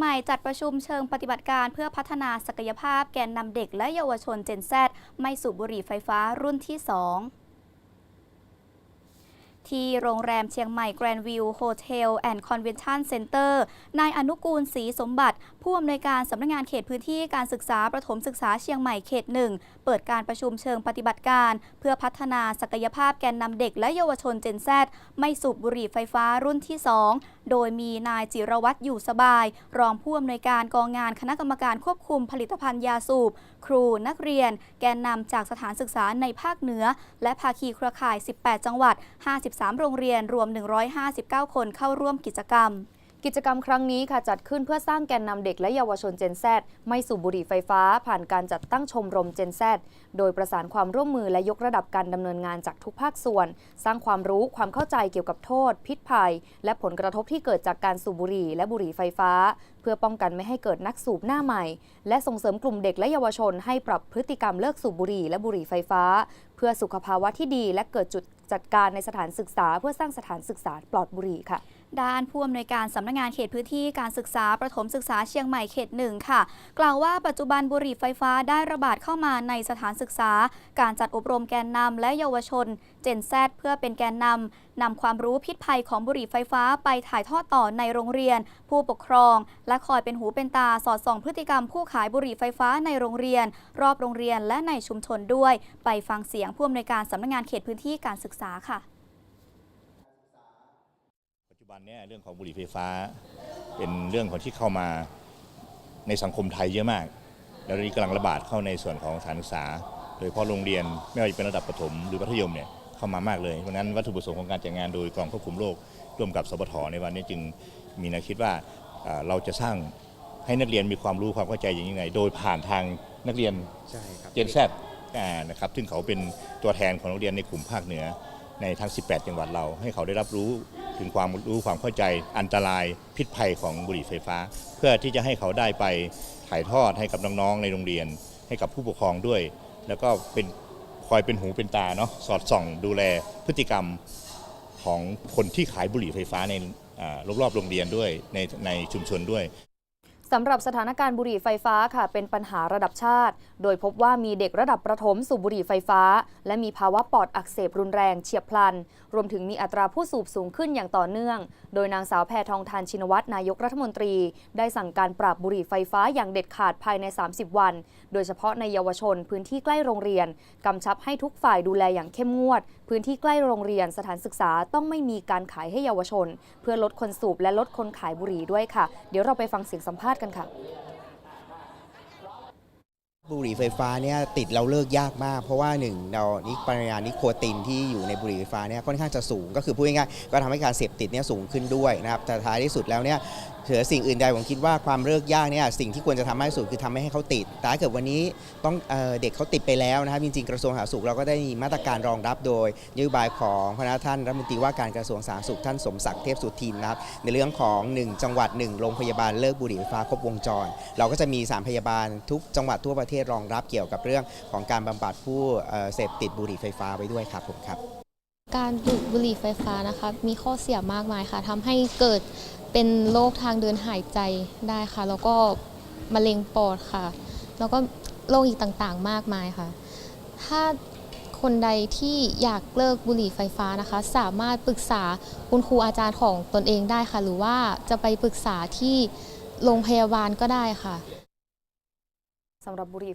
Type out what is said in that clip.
ใหม่จัดประชุมเชิงปฏิบัติการเพื่อพัฒนาศักยภาพแกนนำเด็กและเยาวชนเจนแซไม่สูบบุหรี่ไฟฟ้ารุ่นที่ 2 ที่โรงแรมเชียงใหม่แกรนด์วิวโฮเทลแอนด์คอนเวนชั่นเซ็นเตอร์นายอนุกูลศรีสมบัติ ผู้อำนวยการสำนักงานเขตพื้นที่การศึกษาประถมศึกษาเชียงใหม่เขตหนึ่งเปิดการประชุมเชิงปฏิบัติการ เพื่อพัฒนาศักยภาพแกนนำเด็กและเยาวชนเจนแซไม่สูบบุหรี่ไฟฟ้ารุ่นที่ 2 โดยมีนายจิรวัตรอยู่สบาย รองผู้อำนวยการกองงานคณะกรรมการควบคุมผลิตภัณฑ์ยาสูบ ครูนักเรียน แกนนำจากสถานศึกษาในภาคเหนือ และภาคีเครือข่าย 18 จังหวัด 53 โรงเรียนรวม 159 คนเข้าร่วมกิจกรรม กิจกรรมครั้งนี้ค่ะจัดขึ้นเพื่อสร้างแกนนำเด็กและเยาวชนเจนแซไม่สูบบุหรี่ไฟฟ้า ผ่านการจัดตั้งชมรมเจนแซโดยประสานความร่วมมือและยกระดับการดำเนินงานจากทุกภาคส่วน สร้างความรู้ความเข้าใจเกี่ยวกับโทษ พิษภัย และผลกระทบที่เกิดจากการสูบบุหรี่และบุหรี่ไฟฟ้า เพื่อป้องกันไม่ให้เกิดนักสูบหน้าใหม่ และส่งเสริมกลุ่มเด็กและเยาวชน ให้ปรับพฤติกรรมเลิกสูบบุหรี่และบุหรี่ไฟฟ้า เพื่อสุขภาวะที่ดีและเกิดจุดจัดการในสถานศึกษา เพื่อสร้างสถานศึกษาปลอดบุหรี่ค่ะ ด้านผู้อำนวยการสำนักงานเขตพื้นที่การศึกษาประถมศึกษาเชียงใหม่เขตหนึ่งค่ะ กล่าวว่าปัจจุบันบุหรี่ไฟฟ้าได้ระบาดเข้ามาในสถานศึกษา การจัดอบรมแกนนำและเยาวชน เจนแซเพื่อเป็นแกนนำนำความรู้พิษภัยของบุหรี่ไฟฟ้าไปถ่ายทอดต่อในโรงเรียน ผู้ปกครอง และคอยเป็นหูเป็นตาสอดส่องพฤติกรรมผู้ขายบุหรี่ไฟฟ้าในโรงเรียน รอบโรงเรียนและในชุมชนด้วย ไปฟังเสียงผู้อำนวยการสำนักงานเขตพื้นที่การศึกษาค่ะ จจุบันเนี่ยเรื่องของบุหรี่ไฟฟ้า เป็นเรื่องของที่เข้ามาในสังคมไทยเยอะมาก แล้วตอนนี้กำลังระบาดเข้าในส่วนของสถานศึกษา โดยเฉพาะโรงเรียนไม่ว่าจะเป็นระดับประถมหรือมัธยมเนี่ยเข้ามามากเลยเพราะฉะนั้นวัตถุประสงค์ของการจัดงานโดยกองควบคุมโรคร่วมกับสปทในวันนี้จึงมีแนวคิดว่าเอ่อเราจะสร้างให้นักเรียนมีความรู้ความเข้าใจอย่างยังไง โดยผ่านทางนักเรียนใช่ครับเจนแซนะครับซึ่งเขาเป็นตัวแทนของโรงเรียนในกลุ่มภาคเหนือในทั้ง 18 จังหวัดเราให้เขาได้รับรู้ ถึงความรู้ความเข้าใจอันตรายพิษภัยของบุหรี่ไฟฟ้า เพื่อที่จะให้เขาได้ไปถ่ายทอดให้กับน้องๆในโรงเรียน ให้กับผู้ปกครองด้วย แล้วก็เป็นคอยเป็นหูเป็นตาเนาะสอดส่องดูแลพฤติกรรมของคนที่ขายบุหรี่ไฟฟ้าในรอบๆโรงเรียนด้วยในในชุมชนด้วย สำหรับสถานการณ์บุหรี่ไฟฟ้าค่ะเป็นปัญหาระดับชาติ โดยพบว่ามีเด็กระดับประถมสูบบุหรี่ไฟฟ้า และมีภาวะปอดอักเสบรุนแรงเฉียบพลัน รวมถึงมีอัตราผู้สูบสูงขึ้นอย่างต่อเนื่อง โดยนางสาวแพทองทานชินวัตรนายกรัฐมนตรี ได้สั่งการปราบบุหรี่ไฟฟ้าอย่างเด็ดขาดภายใน 30 วัน โดยเฉพาะในเยาวชนพื้นที่ใกล้โรงเรียนกำชับให้ทุกฝ่ายดูแลอย่างเข้มงวด พื้นที่ใกล้โรงเรียนสถานศึกษาต้องไม่มีการขายให้เยาวชน เพื่อลดคนสูบและลดคนขายบุหรี่ด้วยค่ะ เดี๋ยวเราไปฟังเสียงสัมภาษณ์กันค่ะบุหรี่ไฟฟ้าเนี่ยติดเราเลิกยากมาก เพราะว่าหนึ่งเรานิปริมาณนิโคตินที่อยู่ในบุหรี่ไฟฟ้าเนี่ยค่อนข้างจะสูง ก็คือพูดง่ายๆก็ทำให้การเสพติดเนี่ยสูงขึ้นด้วยนะครับแต่ท้ายที่สุดแล้วเนี่ย เหลือสิ่งอื่นใดผมคิดว่าความเลิกยากเนี่ยสิ่งที่ควรจะทำให้สุดคือทำไม่ให้เขาติด แต่ถ้าเกิดวันนี้ต้องเอ่อเด็กเขาติดไปแล้วนะครับจริงๆกระทรวงสาธารณสุขเราก็ได้มีมาตรการรองรับโดยนโยบายของพระท่านรัฐมนตรีว่าการกระทรวงสาธารณสุขท่านสมศักดิ์เทพสุทินนะครับในเรื่องของ 1 จังหวัด 1 โรงพยาบาลเลิกบุหรี่ไฟฟ้าครบวงจร เราก็จะมีสารพยาบาลทุกจังหวัดทั่วประเทศรองรับเกี่ยวกับเรื่องของการบำบัดผู้เอ่อเสพติดบุหรี่ไฟฟ้าไว้ด้วยครับผมครับ การดูดบุหรี่ไฟฟ้านะคะมีข้อเสียมากมายค่ะทำให้เกิดเป็นโรคทางเดินหายใจได้ค่ะ แล้วก็มะเร็งปอดค่ะ แล้วก็โรคอีกต่างๆ มากมายค่ะ ถ้าคนใดที่อยากเลิกบุหรี่ไฟฟ้านะคะ สามารถปรึกษาคุณครูอาจารย์ของตนเองได้ค่ะ หรือว่าจะไปปรึกษาที่โรงพยาบาลก็ได้ค่ะสำหรับบุหรี่